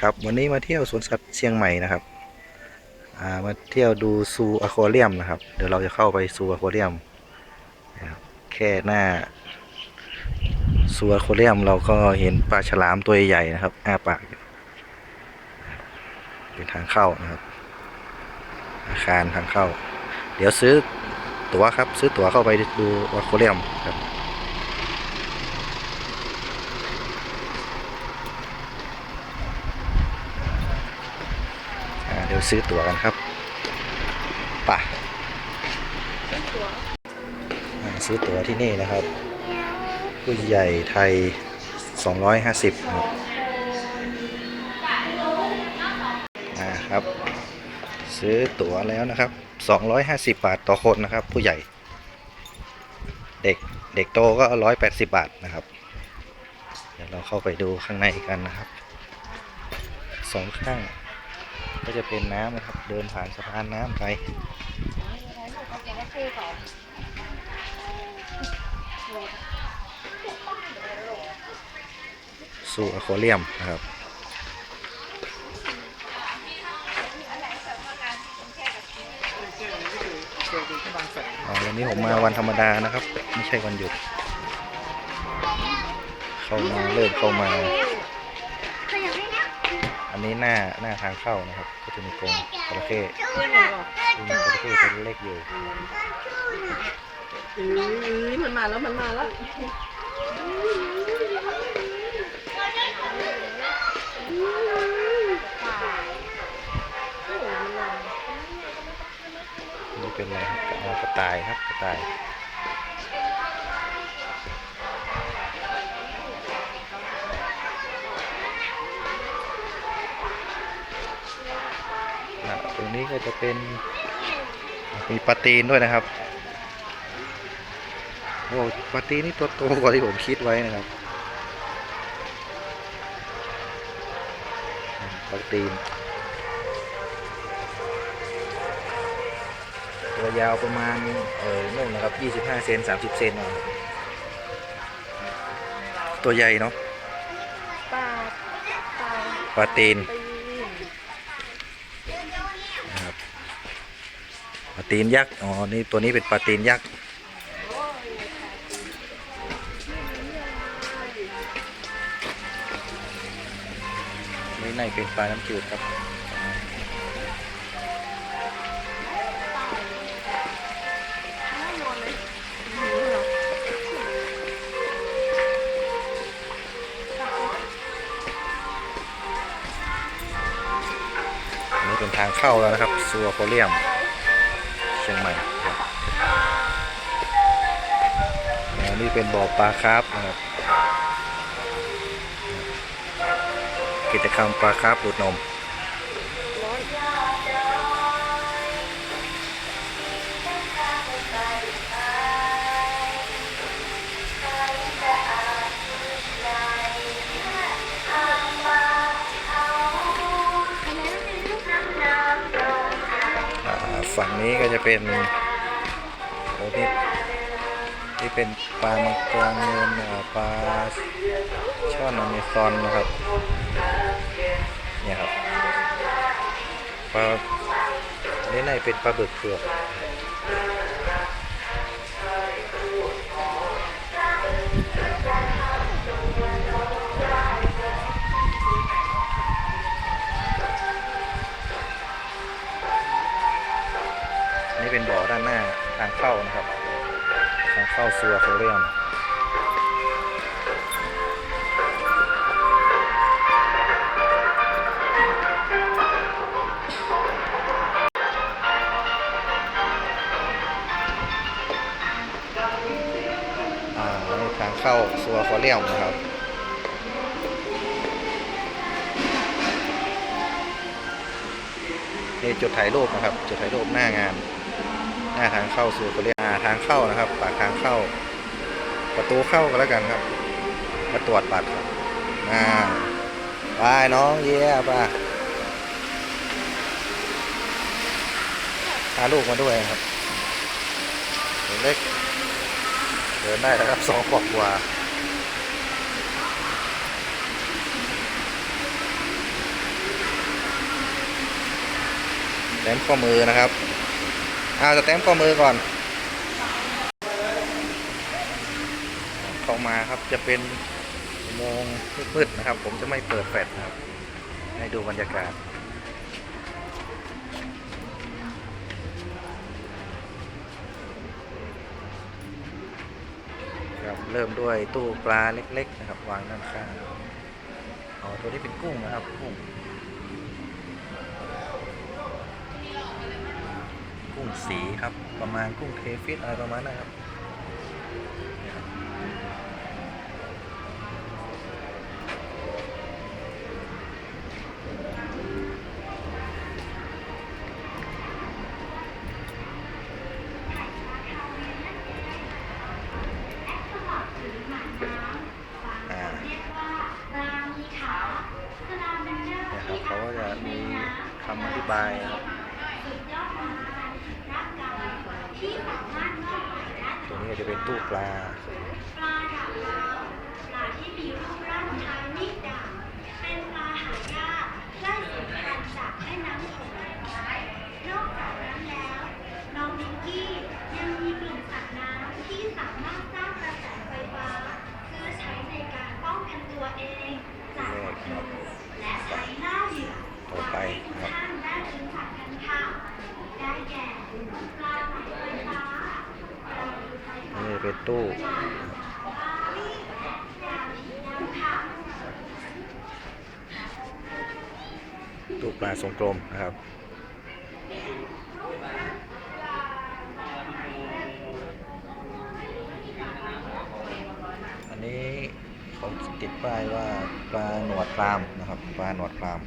ครับวันนี้มาเที่ยวสวนสัตว์เชียงใหม่นะครับามาเที่ยวดูซูอะควาเรียมนะครับ เดี๋ยวเราจะเข้าไปซูอะควาเรียมแค่หน้าซูอะควาเรียมเราก็เห็นปลาฉลามตัวใหญ่นะครับอ้าปากเป็นทางเข้านะครับ อาคารทางเข้า เดี๋ยวซื้อตั๋วครับ ซื้อตั๋วเข้าไปดูอะควาเรียมครับ อ่าเดี๋ยว ซื้อตั๋วกันครับป่ะซื้อตั๋วที่นี่นะครับ ผู้ใหญ่ไทย 250ครับอ่าครับ ซื้อตั๋วแล้วนะครับ 250 บาทต่อคนนะครับ ผู้ใหญ่ เด็กเด็กโตก็ 180 บาทนะครับ เดี๋ยวเราเข้าไปดูข้างในกันนะครับสองข้าง ก็จะเป็นน้ำนะครับ เดินผ่านสะพานน้ำไปสู่อควาเรียมนะครับอ๋อวันนี้ผมมาวันธรรมดานะครับ ไม่ใช่วันหยุด เข้ามาเริ่มเข้ามา อันนี้หน้าหน้าทางเข้านะครับ ก็จะมีกรงจระเข้มีจระเข้ตัวเล็กอยู่อือมันมาแล้วมันมาแล้วนี่เป็นอะไรครับอ๋อกระต่ายครับกระต่าย นะตรงนี้ก็จะเป็นมีปลาตีนด้วยนะครับโอ้ปลาตีนนี่ตัวโตกว่าที่ผมคิดไว้นะครับปลาตีนตัวยาวประมาณเออนู่นนะครับ 25 เซน30 เซนเอาตัวใหญ่เนาะปลาปลาปลาตีน ตีน นะครับปลา ตีนยักษ์ อ๋อ นี่ตัวนี้เป็นปลาตีนยักษ์นี่ในเป็นปลาน้ำจืดครับนนี้เป็นทางเข้าแล้วนะครับซัวโคเรียม อันนี้เป็นบ่อปลาคร์ฟนะครับ กิจกรรมปลาคาร์ฟดูดนมฝั่งนี้ก็จะเป็นโอ้นี่ที่ เป็นปลามังกรเงินปลาช่อนอเมซอนนะครับเนี่ยครับปลาอันนี้ในเป็นปลาบึกเผือกอันนี่เป็นบ่อด้านหน้าทางเข้านะครับ ทางเข้าซัวโคเรียมอ่าทางเข้าซัวคอเรียมนะครับนี่จุดถ่ายรูปนะครับ จุดถ่ายรูปหน้างาน หน้าทางเข้าซัวคอเรียม ทางเข้านะครับ ปากทางเข้า ประตูเข้าก็แล้วกันครับ มาตรวจบัตรครับอ่าไปน้องเย่ป่ะพาลูกมาด้วยครับเด็กเล็ก เดินได้แล้วครับสองขวบกว่าแต้มข้อมือนะครับ เอาสแตมข้อมือก่อน เข้ามาครับจะเป็นโมงมืดๆนะครับ ผมจะไม่เปิดแฟลชนะครับ ให้ดูบรรยากาศครับเริ่มด้วยตู้ปลาเล็ก ๆ นะครับ วางด้านข้างอ๋อตัวนี้เป็นกุ้งนะครับกุ้งกุ้งสีครับประมาณกุ้งเคฟิตอะไรประมาณนั้นครับนี่ครับ อ่าเนี่ยครับเขาก็จะมีคำอธิบายนะครับตัว นี้ก็จะเป็นตู้ปลาปลาดาบลาวปลาที่มีรูปร่างคล้ายมีดดาบเป็นปลาหายากไล่สูญพันธุ์จากแม่น้ำโขงนอกจากนั้นแล้วน้องนิกกี้ยังมีกลุ่มสัตว์น้ำที่สามารถสร้างกระแสไฟฟ้าเพื่อใช้ในการป้องกันตัวเองจากศัตรูและใช้ล่าเหยื่อต่อไปให้ครับ นี่เป็นตู้ ตู้ปลาทรงกลมนะครับ อันนี้เขาติดป้ายว่าปลาหนวดครามนะครับ ปลาหนวดคราม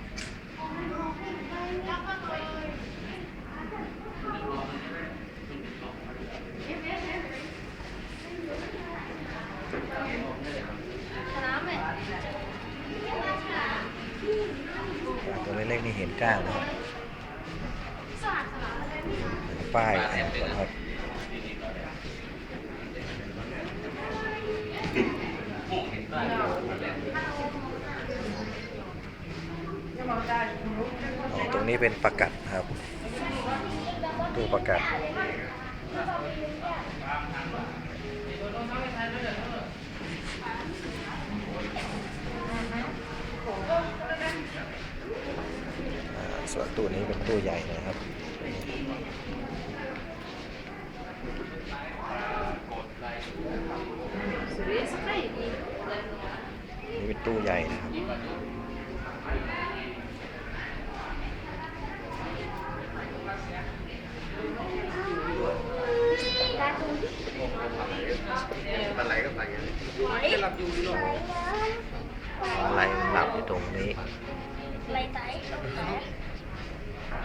ปลาตัว เห็นก้างนะครับป้ายแอบนะครับตรงนี้เป็นประกัดครับตู้ประกัด อ่า ส่วนตู้นี้เป็นตู้ใหญ่นะครับนี่เป็นตู้ใหญ่นะครับอะไรมันหลับอยู่ตรงนี้ไปไหนนี่ก็แบบเน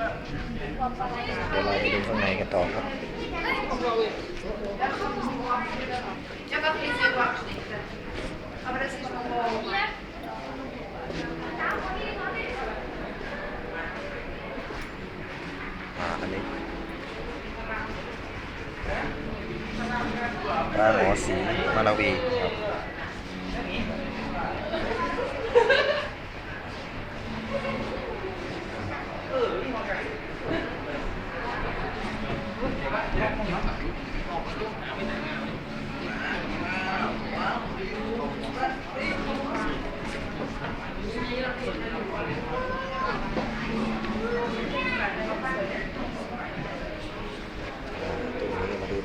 เดี๋ยวเราไปดูข้างในกันต่อครับ อ่า อันนี้ปลาหมอสีมาลาวีครับ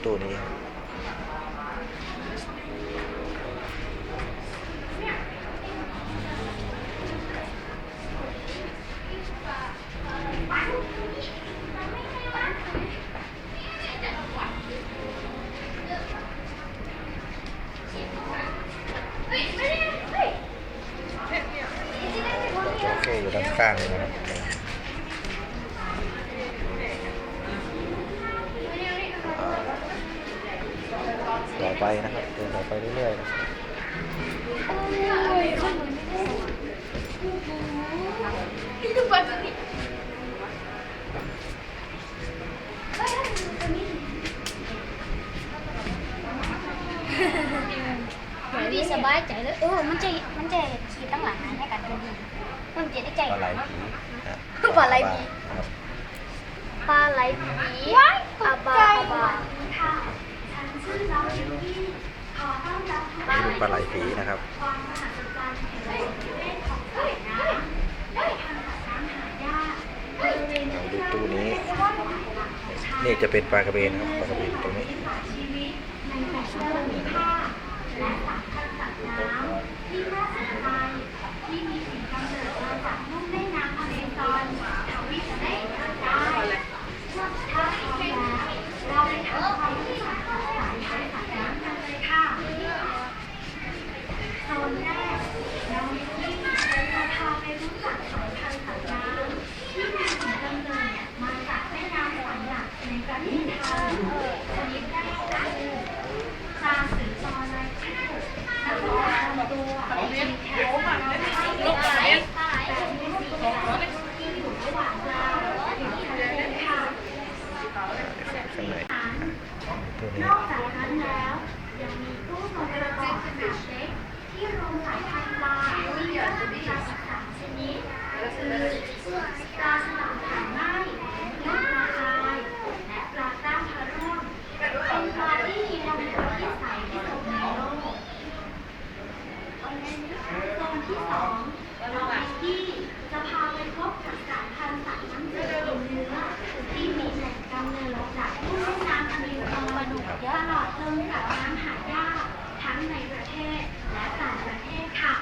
ตู้นี้มาดูตู้นี้ครับจระเข้อยู่ด้านข้างเลยนะครับ ต่อไปนะครับเดินต่อไปเรื่อยๆนะ พี่สบายใจเลยเออมันจะมันจะขี่ตั้งหลังให้กันดีมันจะได้ใจปลาไหลผีนะปลาไหลผีครับปลาไหลผีอาบาอาบาค่ะฉันชื่อน้องยูกี้ขอต้อนรับทุกนี่เป็นปลาไหลผีนะครับ นี่จะเป็นปลากระเบนครับปลากระเบนตรงนี้ ชีวิตในแบบเดิมมีค่าและสายพันธุ์สัตว์น้ำที่น่าสนใจที่มีถิ่นกำเนิดมาจากลุ่มแม่น้ำอเมซอนทวีปได้ได้ถ้าพร้อมแล้วเราไปทำความรู้จักกับสายพันธุ์สัตว์น้ำกันเลยค่ะ โซนแรกน้องวิกกี้จะพาไปรู้จักสายพันธุ์สัตว์น้ำที่มีถิ่นกำเนิดมาจากแม่น้ำสายหลักในประเทศไทยชนิดแรกก็คือซาสือจอไรคู่นักลำตัวมีแถวหางคล้ายกับปลาไหลแต่มีสีแดงที่อยู่ระหว่างกลางถึงทะเลค่ะ ข้างใน ตัวนี้นอกจากนั้นแล้ว ยังมีตู้นมกระบอกขนาดเล็กที่รวมสายพันปลาที่เกิดจากปลาสามชนิดคือปลาฉลามหางไหม้ปลาคายและปลาก้ามพะร่วงเป็นปลาที่มีนมที่ใสที่สุดในโลกโซนที่สองเราวิกกี้จะพาไปพบกับสายพันธุ์สัตว์น้ำจืดกินเนื้อที่มีแหล่งกำเนิดจากลุ่มแม่น้ำอเมซอนตลอดจนสัตว์น้ำหายากทั้งในประเทศและต่างประเทศค่ะ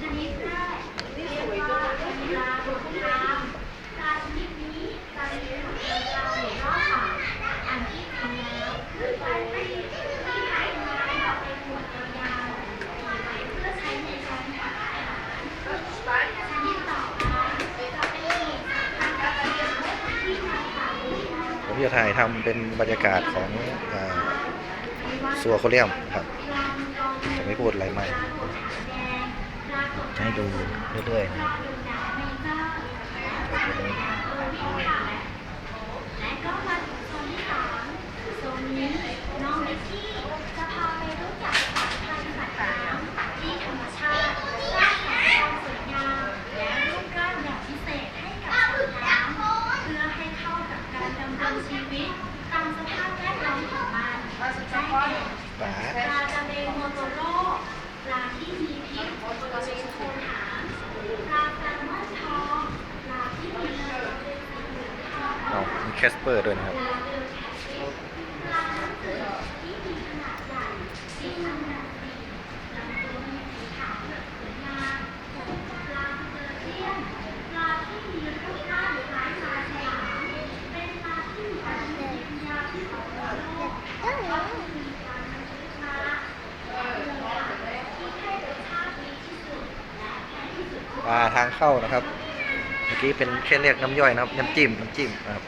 ชนิดแรกเรียกว่าเป็นปลาดุกน้ำปลาชนิดนี้จะมีขนยาวๆหรือรอบปากอันที่จริงแล้วคือปลาที่ที่หายมาเป็นหมวดยาวๆมีไว้เพื่อใช้ในการหาอาหารชนิดต่อไปจะเป็นหีบสัตว์ทางการเงินที่มาจาก ผมจะถ่ายทำเป็นบรรยากาศของสัวโคเรียมครับจะไม่พูดอะไรมากจะให้ดูเรื่อยๆนะตับนี้ และก็มาถึงโซนที่สามโซนนี้น้องมิกกี้จะพาไปรู้จักสายพันธุ์สัตว์น้ำที่ธรรมชาติสร้างสรรค์ความสวยงามและรูปร่างแบบพิเศษให้กับสัตว์น้ำเพื่อให้เข้ากับการดำรงชีวิตตามสภาพแวดล้อมของมันได้แก่ ปลา ปลาจาเบโมโตโร่ปลาที่มีพิษบริเวณโคนหางปลาแซลมอนทองปลาที่มีเนื้อเป็นสีเหลืองทอง เอามีแคสเปอร์ด้วยนะครับ ปลาเรือแคทฟิชปลาน้ำจืดที่มีขนาดใหญ่สีสันแบบสีลำตัวมีสีขาวแบบสวยงามปลาเบอร์เจียนปลาที่มีรูปร่างคล้ายปลาฉลามเป็นปลาที่มีอายุยืนยาวที่สุดในโลกเพราะมีการบันทึกมาและเรือหางที่ให้รสชาติดีที่สุดและแพ งที่สุดปลาทางเข้านะครับเมื่อกี้เป็นแค่เรียกน้ำย่อยนะครับน้ำจิ้มน้ำจิ้มนะครับ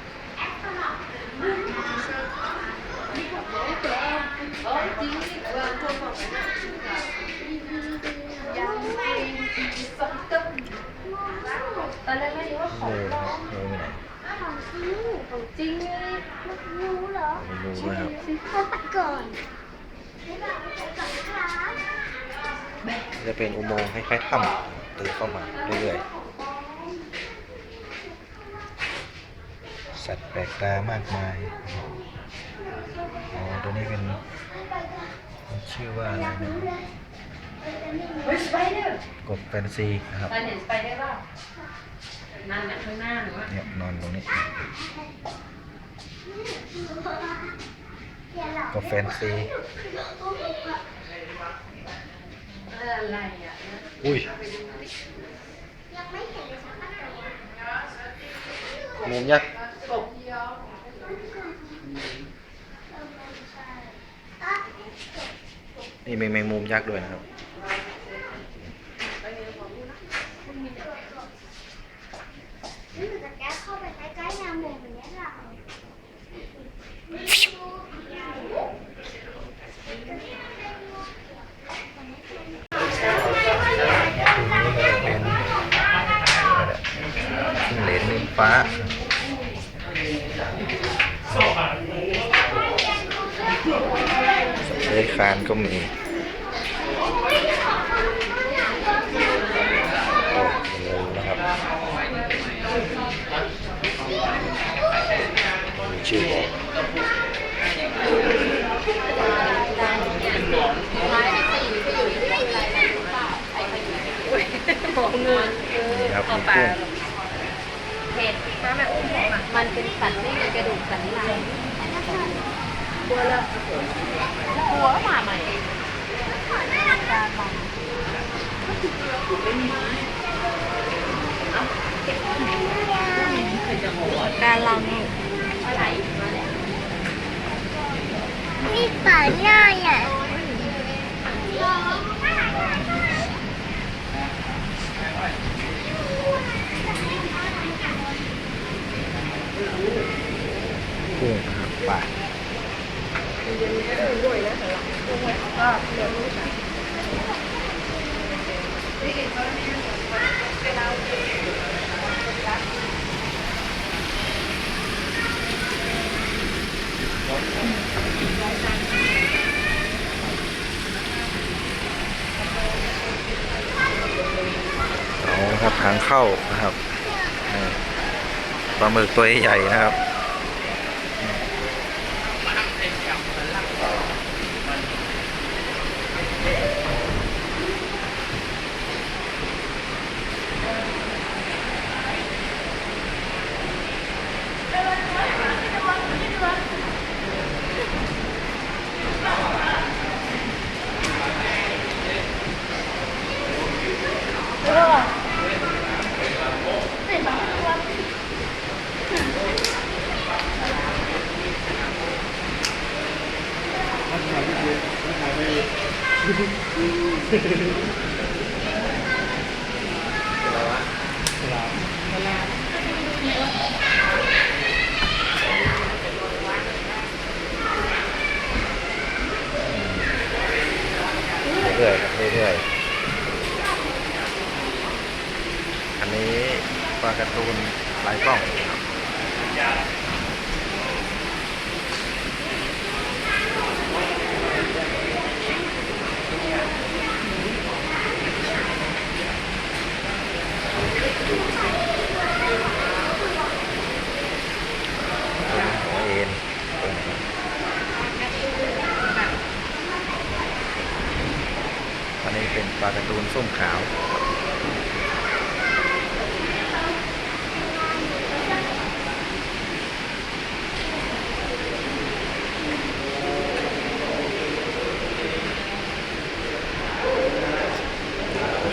ตอนแรกไม่รู้ว่าของเลยนะครับเลยไปไหนของจริงของจริงเลยไมันรู้เหรอไม่รู้นะครับเอาตัดก่อนจะเป็นอุโมงค์คล้ายๆถ้ำ ตื่นเข้ามาเรื่อยๆ สัตว์แปลกตามากมาย อ๋อ ตัวนี้เป็นมันชื่อว่าอะไรนะเฮ้ยสไปเดอร์กบแฟนซีนะครับตอนเห็นสไปเดอร์ป่ะนั่นน่ะข้างหน้าหนูอะเนี่ยนอนตรงนี้ กบแฟนซีเอออะไรอะ อุ้ยยังไม่เห็นเลยสักตัวมุมยักษ์กบนี่มีแมงมุมยักษ์ด้วยนะครับ นี่มันจะแก้เข้าไปใกล้ๆแมวมุมอย่างนี้ยเหรอ นินฟ้าเลื้อยคลานก็มีโอ้เร็วนะครับมีชื่อบอก บอกเงินนี่ครับขอมีปลากุ้งเห็ดมาแบบอุ้มอะมันเป็นสัตว์ไม่มีกระดูกสันหลังกลัวแล้วกลัวหมาใหม่การเราเนี่ยอะไรมาแล้วนี่ป่าหน้าอะ กุ้งนะครับปลาเอาครับทางเข้านะครับ ปลาหมึกตัวใหญ่นะครับ อันนี้ปลาการ์ตูนลายกล้องครับเป็นหัวเอ็นอันนี้เป็นปลาการ์ตูนส้มขาว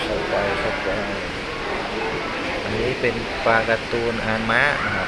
เข้าไปเข้าไปอันนี้ เป็นปลาการ์ตูนอานม้านะครับ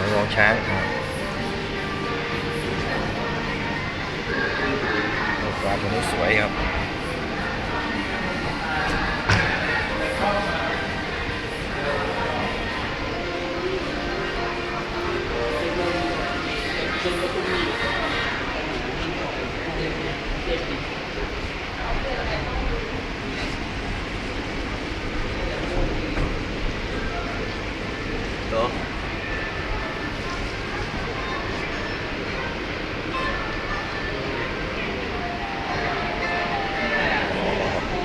ขอยหองวงช้างปลาตัวนี้สวยครับ